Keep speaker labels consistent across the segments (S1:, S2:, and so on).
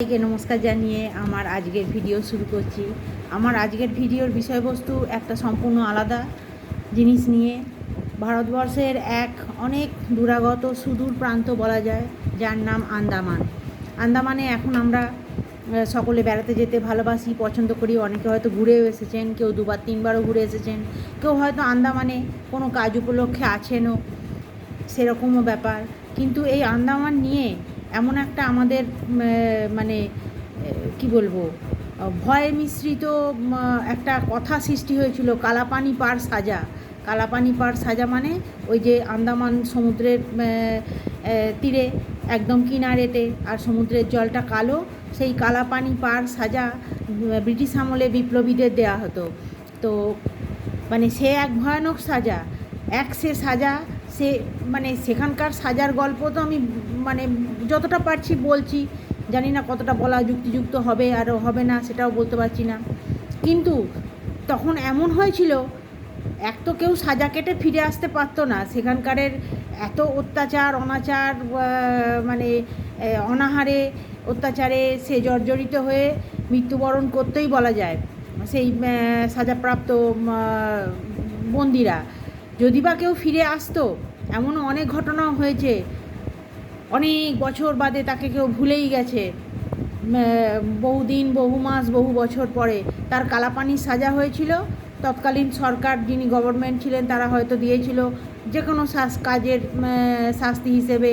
S1: সবাইকে নমস্কার জানিয়ে আমার আজকের ভিডিও শুরু করছি। আমার আজকের ভিডিওর বিষয়বস্তু একটা সম্পূর্ণ আলাদা জিনিস নিয়ে। ভারতবর্ষের এক অনেক দূরাগত সুদূর প্রান্ত বলা যায়, যার নাম আন্দামান। আন্দামানে এখন আমরা সকলে বেড়াতে যেতে ভালোবাসি, পছন্দ করি। অনেকে হয়তো ঘুরেও এসেছেন, কেউ দুবার, তিনবারও ঘুরে এসেছেন। কেউ হয়তো আন্দামানে কোনো কাজ উপলক্ষে আছেনও, সেরকমও ব্যাপার। কিন্তু এই আন্দামান নিয়ে এমন একটা আমাদের মানে কি বলব ভয় মিশ্রিত একটা কথা সৃষ্টি হয়েছিল, কালাপানি পার সাজা। কালাপানি পার সাজা মানে ওই যে আন্দামান সমুদ্রের তীরে, একদম কিনারেতে, আর সমুদ্রের জলটা কালো, সেই কালাপানি পার সাজা ব্রিটিশ আমলে বিপ্লবীদের দেয়া হতো। তো মানে সে এক ভয়ানক সাজা, এক সে সাজা সে মানে সেখানকার সাজার গল্প তো আমি মানে যতটা পারছি বলছি। জানি না কতটা বলা যুক্তিযুক্ত হবে আর হবে না, সেটাও বলতে পারছি না। কিন্তু তখন এমন হয়েছিল, এক তো কেউ সাজা কেটে ফিরে আসতে পারতো না। সেখানকারের এত অত্যাচার, অনাচার মানে অনাহারে অত্যাচারে সে জর্জরিত হয়ে মৃত্যুবরণ করতেই বলা যায়। সেই সাজাপ্রাপ্ত বন্দিরা। যদি বা কেউ ফিরে আসতো এমন অনেক ঘটনাও হয়েছে। অনেক বছর বাদে তাকে কেউ ভুলেই গেছে। বহু দিন বহু মাস, বহু বছর পরে তার কালাপানির সাজা হয়েছিল। তৎকালীন সরকার যিনি গভর্নমেন্ট ছিলেন, তারা হয়তো দিয়েছিল যে কোনো শাস কাজের শাস্তি হিসেবে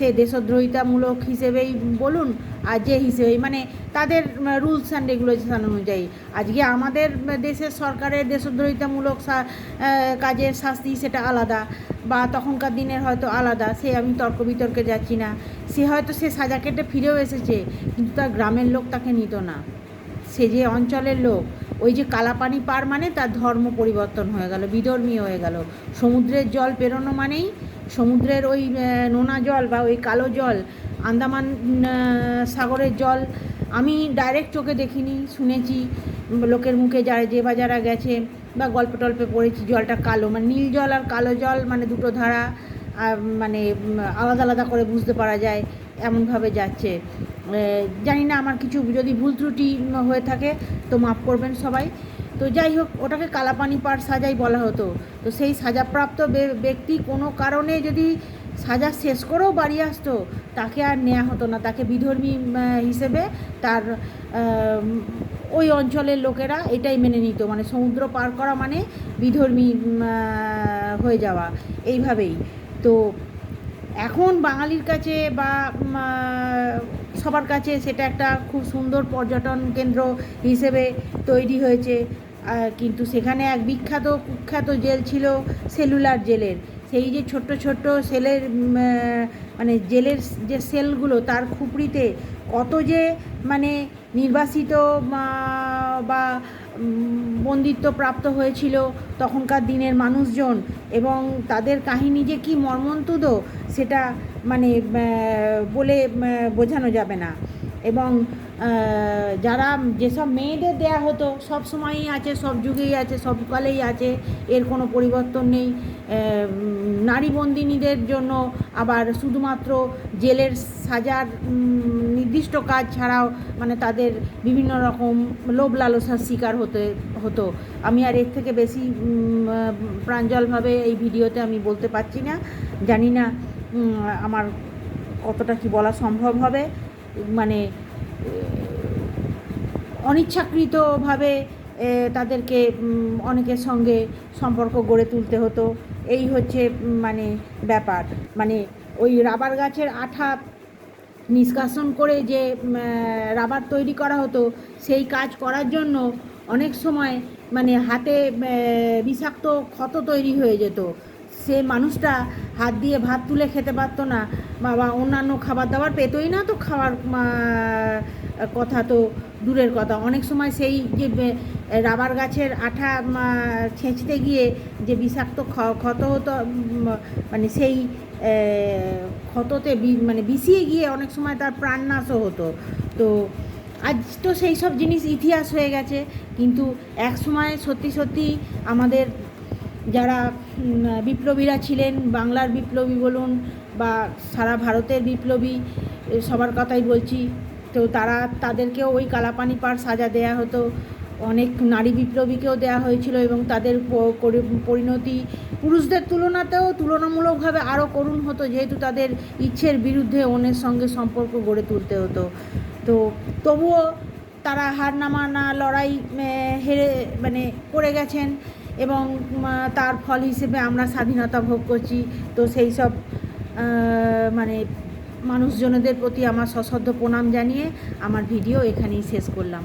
S1: সে দেশদ্রোহিতামূলক হিসেবেই বলুন, আর যে হিসেবেই মানে তাদের রুলস অ্যান্ড রেগুলেশন অনুযায়ী। আজকে আমাদের দেশের সরকারের দেশদ্রোহিতামূলক কাজের শাস্তি সেটা আলাদা, বা তখনকার দিনের হয়তো আলাদা, সে আমি তর্ক বিতর্কে যাচ্ছি না। সে হয়তো সে সাজা কেটে ফিরেও এসেছে, কিন্তু তার গ্রামের লোক তাকে নিত না। সে যে অঞ্চলের লোক, ওই যে কালাপানি পার মানে তার ধর্ম পরিবর্তন হয়ে গেল বিধর্মী হয়ে গেল। সমুদ্রের জল পেরোনো মানেই সমুদ্রের ওই নোনা জল বা ওই কালো জল, আন্দামান সাগরের জল, আমি ডাইরেক্ট চোখে দেখিনি, শুনেছি, লোকের মুখে যারা যে বা যারা গেছে বা গল্প টল্পে পড়েছি, জলটা কালো মানে নীল জল আর কালো জল মানে দুটো ধারা মানে আলাদা আলাদা করে বুঝতে পারা যায়, এমনভাবে যাচ্ছে। জানি না, আমার কিছু যদি ভুল ত্রুটি হয়ে থাকে, তো মাফ করবেন সবাই। তো যাই হোক, ওটাকে কালাপানি পার সাজাই বলা হতো। তো সেই সাজাপ্রাপ্ত ব্যক্তি কোনো কারণে যদি সাজা শেষ করেও বাড়ি আসতো, তাকে আর নেওয়া হতো না। তাকে বিধর্মী হিসেবে তার ওই অঞ্চলের লোকেরা এটাই মেনে নিত। মানে সমুদ্র পার করা মানে বিধর্মী হয়ে যাওয়া। এইভাবেই। তো এখন বাঙালির কাছে বা সবার কাছে সেটা একটা খুব সুন্দর পর্যটন কেন্দ্র হিসেবে তৈরি হয়েছে। কিন্তু সেখানে এক বিখ্যাত, কুখ্যাত জেল ছিল সেলুলার জেলের। সেই যে ছোট্ট ছোট্ট সেলের মানে জেলের যে সেলগুলো, তার খুপড়িতে কত যে মানে নির্বাসিত বা বন্দিত্ব প্রাপ্ত হয়েছিল তখনকার দিনের মানুষজন এবং তাদের কাহিনী যে কি মর্মন্তুদ সেটা মানে বলে বোঝানো যাবে না। এবং যারা যেসব মেয়েদের দেয়া হতো, সব সময়ই আছে, সব যুগেই আছে, সব কালেই আছে, এর কোনো পরিবর্তন নেই। নারী বন্দিনীদের জন্য আবার শুধুমাত্র জেলের সাজার নির্দিষ্ট কাজ ছাড়াও মানে তাদের বিভিন্ন রকম লোভ লালসার শিকার হতে, হতো। আমি আর এর থেকে বেশি প্রাঞ্জলভাবে এই ভিডিওতে আমি বলতে পারছি না। জানি না আমার কতটা কি বলা সম্ভব হবে। মানে অনিচ্ছাকৃতভাবে তাদেরকে অনেকের সঙ্গে সম্পর্ক গড়ে তুলতে হতো। এই হচ্ছে মানে ব্যাপার। মানে ওই রাবার গাছের আঠা নিষ্কাশন করে যে রাবার তৈরি করা হতো, সেই কাজ করার জন্য অনেক সময় মানে হাতে বিষাক্ত ক্ষত তৈরি হয়ে যেত। সে মানুষটা হাত দিয়ে ভাত তুলে খেতে পারতো না। বা অন্যান্য খাবার দাবার পেতোই না তো খাওয়ার কথা তো দূরের কথা। অনেক সময় সেই যে রাবার গাছের আঠা ছেঁচতে গিয়ে যে বিষাক্ত ক্ষত হতো মানে সেই ক্ষততে মানে বিষিয়ে গিয়ে অনেক সময় তার প্রাণনাশও হতো। তো আজ তো সেই সব জিনিস ইতিহাস হয়ে গেছে। কিন্তু এক সময় সত্যি সত্যি আমাদের যারা বিপ্লবীরা ছিলেন, বাংলার বিপ্লবী বলুন বা সারা ভারতের বিপ্লবী সবার কথাই বলছি তো তারা তাদেরকেও ওই কালাপানি পাড় সাজা দেয়া হতো। অনেক নারী বিপ্লবীকেও দেওয়া হয়েছিল এবং তাদের পরিণতি পুরুষদের তুলনাতেও তুলনামূলকভাবে আরও করুণ হতো, যেহেতু তাদের ইচ্ছের বিরুদ্ধে অন্যের সঙ্গে সম্পর্ক গড়ে তুলতে হতো। তো তবুও তারা হার না মানা লড়াই হেরে মানে করে গেছেন এবং তার ফল হিসেবে আমরা স্বাধীনতা ভোগ করছি। তো সেই সব মানে মানুষজনদের প্রতি আমার সশ্রদ্ধ প্রণাম জানিয়ে আমার ভিডিও এখানেই শেষ করলাম।